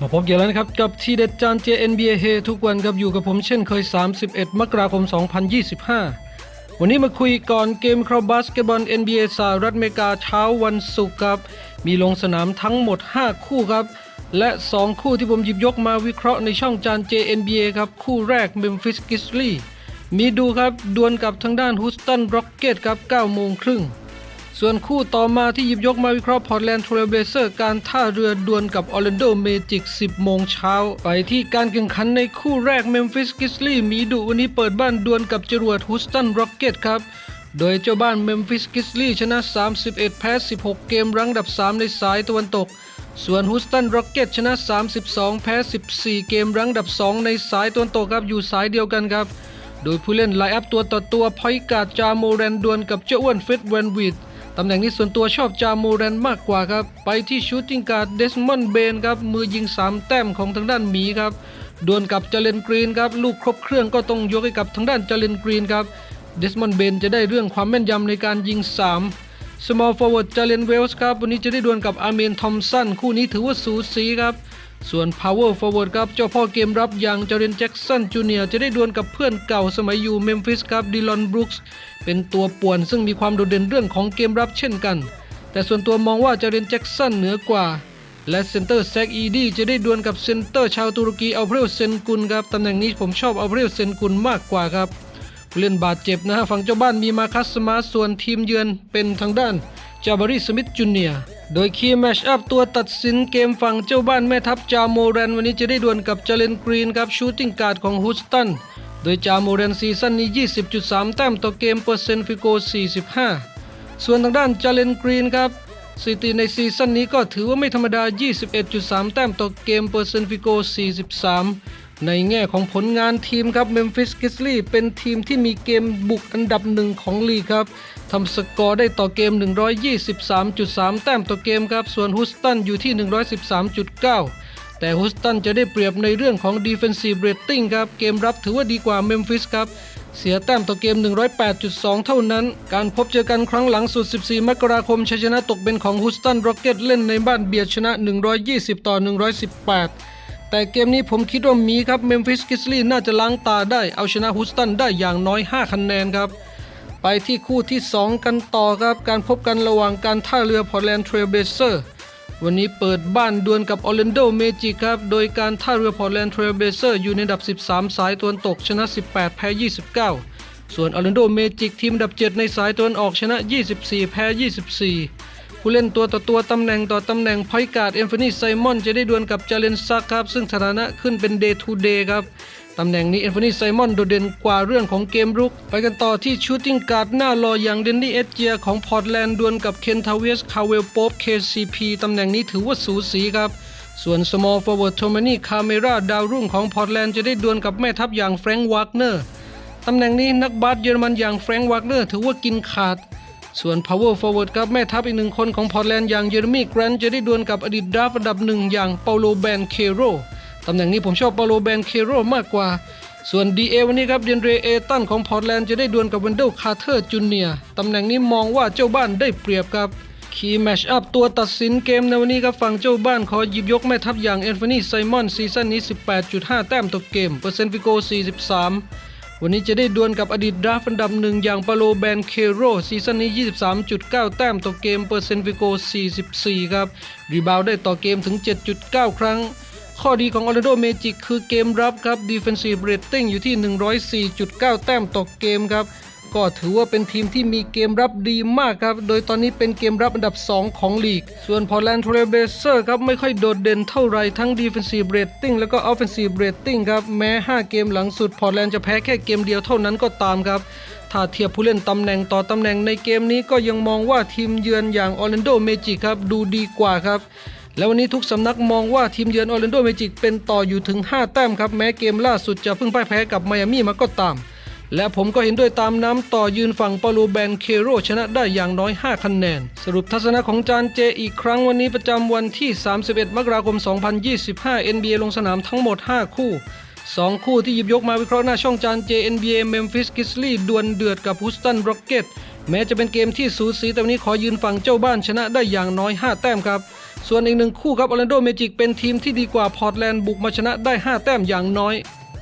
มาพบกันแล้วนะครับ กับทีเด็ดจาน JNBA เฮทุกวันครับอยู่กับผมเช่นเคย 31 มกราคม 2025 วันนี้มาคุยก่อนเกมครอบบาสเกตบอล NBA สหรัฐอเมริกาเช้าวันศุกร์ครับ มีลงสนามทั้งหมด 5 คู่ครับ และ 2 คู่ที่ผมหยิบยกมาวิเคราะห์ในช่องจาน JNBA ครับ คู่แรก Memphis Grizzlies มีดูครับดวลกับทางด้าน Houston Rockets ครับ9โมงครึ่ง ส่วนคู่ต่อมาที่หยิบยกมาวิเคราะห์พอร์ตแลนด์ t r เ i เบเซอร์การท่าเรือดวลกับออร์แลนโดเมจิก 10 โมงเช้า ไปที่การแข่งขันในคู่แรก Memphis Grizzlies มีดุวันนี้เปิดบ้านดวลกับจรวด Houston Rockets ครับโดยเจ้าบ้าน Memphis Grizzlies ชนะ 31 แพ้ 16 เกมรั้งอันดับ 3 ในสายตะวันตก ส่วน Houston Rockets ชนะ 32 แพ้ 14 เกมรั้งอันดับ 2 ในสายตะวันตกครับอยู่สายเดียวกันครับ โดยผู้เล่นไลน์อัพตัวต่อตัวพอยกาดจาโมแรนดวลกับเจ้าอ้วนเฟดแวนวิด ตำแหน่งนี้ส่วนตัวชอบจามูแรนมากกว่าครับ ไปที่ชูตติ้งการ์ดเดสมอนด์เบนครับ มือยิง 3 แต้มของทางด้านหมีครับดวลกับเจเลนกรีนครับ ลูกครบเครื่องก็ต้องยกให้กับทางด้านเจเลนกรีนครับเดสมอนด์เบนจะได้เรื่องความแม่นยำในการยิง 3 small forward เจเลนเวลส์ครับ วันนี้จะได้ดวลกับอาร์เมนทอมสันคู่นี้ถือว่าสูสีครับ ส่วน power forward ครับ เจ้าพ่อเกมรับอย่างเจเรนแจ็กสันจูเนียจะได้ดวลกับเพื่อนเก่าสมัยอยู่เมมฟิสครับดิลอนบรูคส์เป็นตัวป่วนซึ่งมีความโดดเด่นเรื่องของเกมรับเช่นกัน แต่ส่วนตัวมองว่าเจเรนแจ็กสันเหนือกว่า และเซนเตอร์แซกอีดีจะได้ดวลกับเซนเตอร์ชาวตุรกีอัลเบรลเซนกุลครับตำแหน่งนี้ผมชอบอัลเบรลเซนกุลมากกว่าครับผู้เล่นบาดเจ็บนะฮะฝั่งเจ้าบ้านมีมาคัสมาส่วนทีมเยือนเป็นทางด้านจาบารีสมิธจูเนียร์ โดยคีย์แมชอัพตัวตัดสินเกมฝั่งเจ้าบ้านแม่ทัพจาโมแรนวันนี้จะได้ดวลกับเจเลนกรีนครับชูตติ้งการ์ดของฮูสตัน โดยจาโมแรนซีซั่นนี้ 20.3 แต้มต่อเกมเปอร์เซ็นต์ฟิโก 45 ส่วนทางด้านเจเลนกรีนครับสถิติในซีซั่นนี้ก็ถือว่าไม่ธรรมดา 21.3 แต้มต่อเกมเปอร์เซ็นต์ฟิโก 43 ในแง่ของผลงานทีมครับเมมฟิสกิสลี่เป็นทีมที่มีเกมบุกอันดับหนึ่งของลีกครับทำสกอร์ได้ต่อเกม 123.3 แต้มต่อเกมครับ ส่วนฮุสตันอยู่ที่ 113.9 แต่ฮุสตันจะได้เปรียบในเรื่องของ Defensive Rating ครับ เกมรับถือว่าดีกว่าเมมฟิสครับเสียแต้มต่อเกม 108.2 เท่านั้น การพบเจอกันครั้งหลังสุด 14 มกราคมชัยชนะตกเป็นของฮุสตันโรเก็ตเล่นในบ้านเบียดชนะ 120 ต่อ 118 แต่เกมนี้ผมคิดว่ามีครับเมมฟิสกิสลีน่าจะล้างตาได้เอาชนะฮุสตันได้อย่างน้อย 5 คะแนนครับ ไปที่คู่ที่ 2 กันต่อครับ การพบกันระหว่างการท่าเรือพอร์แลนด์เทรลเบเซอร์วันนี้เปิดบ้านดวลกับออร์แลนโดเมจิครับ โดยการท่าเรือพอร์แลนด์เทรลเบเซอร์อยู่ในอันดับ 13 สายตะวันตกชนะ 18 แพ้ 29 ส่วนออร์แลนโดเมจิกทีมอันดับ 7 ในสายตะวันออกชนะ 24 แพ้ 24 ผู้เล่นตัวต่อตัวตำแหน่งต่อตำแหน่งพอยการ์ดเอนโฟนีไซมอนจะได้ดวลกับจาเลนซักครับ ซึ่งสถานะขึ้นเป็นเดย์ทูเดย์ครับตำแหน่งนี้เอนโฟนีไซมอนโดดเด่นกว่าเรื่องของเกมรุก ไปกันต่อที่ชูตติ้งการ์ดหน้ารออย่างเดนนี่เอเจียของพอร์ตแลนด์ดวลกับเคนทาเวสคาเวลโป๊ป KCP ตำแหน่งนี้ถือว่าสูสีครับส่วน small forward โทมานีคาเมราดาวรุ่งของพอร์ตแลนด์จะได้ดวลกับแม่ทัพอย่างแฟรงค์วากเนอร์ตำแหน่งนี้นักบาสเยอรมันอย่างแฟรงค์วากเนอร์ถือว่ากินขาด ส่วน power forward ครับแม่ทัพอีกหนึ่งคนของพอร์ตแลนด์อย่างเยอร์มี่แกรนจะได้ดวลกับอดีตดราฟต์อันดับหนึ่งอย่างเปาโลแบนเคโรตำแหน่งนี้ผมชอบเปาโลแบนเคโรมากกว่า ส่วน DA วันนี้ครับเดนเรเอตันของพอร์ตแลนด์จะได้ดวลกับเวนเดลคาร์เทอร์จูเนียตำแหน่งนี้มองว่าเจ้าบ้านได้เปรียบครับคีย์แมชอัพตัวตัดสินเกมในวันนี้ครับฝั่งเจ้าบ้านขอหยิบยกแม่ทัพอย่างเอนโฟนีไซมอนซีซั่นนี้ 18.5 แต้มต่อเกม เปอร์เซ็นต์ฟิโก 43 วันนี้จะได้ดวลกับอดีตดราฟอันดับหนึ่งอย่างปาโลแบนเคโรซีซั่นนี้ 23.9 แต้มต่อเกมเปอร์เซนต์ฟิโก 44 ครับ รีบาวได้ต่อเกมถึง 7.9 ครั้ง ข้อดีของออร์แลนโดเมจิกคือเกมรับครับ Defensive Rating อยู่ที่ 104.9 แต้มต่อเกมครับ ก็ถือว่าเป็นทีมที่มีเกมรับดีมากครับ โดยตอนนี้เป็นเกมรับอันดับ 2 ของลีก ส่วน Portland Trail Blazers ครับไม่ค่อยโดดเด่นเท่าไรทั้ง Defensive Rating แล้วก็ Offensive Rating ครับ แม้ 5 เกมหลังสุด Portland จะแพ้แค่เกมเดียวเท่านั้นก็ตามครับ ถ้าเทียบผู้เล่นตำแหน่งต่อตำแหน่งในเกมนี้ก็ยังมองว่าทีมเยือนอย่าง Orlando Magic ครับดูดีกว่าครับและวันนี้ทุกสำนักมองว่าทีมเยือนออร์แลนโดเมจิกเป็นต่ออยู่ถึง 5 แต้มครับ แม้เกมล่าสุดจะเพิ่งพ่ายแพ้กับไมอามี่มาก็ตาม และผมก็เห็นด้วยตามน้ำต่อยืนฝั่งปาโลแบนเคโรชนะได้อย่างน้อย 5 คะแนน สรุปทัศนะของจานเจอีกครั้งวันนี้ประจำวันที่ 31 มกราคม 2025 NBA ลงสนามทั้งหมด 5 คู่ 2 คู่ที่หยิบยกมาวิเคราะห์หน้าช่องจานเจ NBA Memphis Grizzlies ดวลเดือดกับ Houston Rockets แม้จะเป็นเกมที่สูสีแต่วันนี้ขอยืนฝั่งเจ้าบ้านชนะได้อย่างน้อย 5 แต้มครับ ส่วนอีกหนึ่งคู่ครับออร์แลนโดเมจิกเป็นทีมที่ดีกว่าพอร์ตแลนด์บุกมาชนะได้ 5 แต้มอย่างน้อย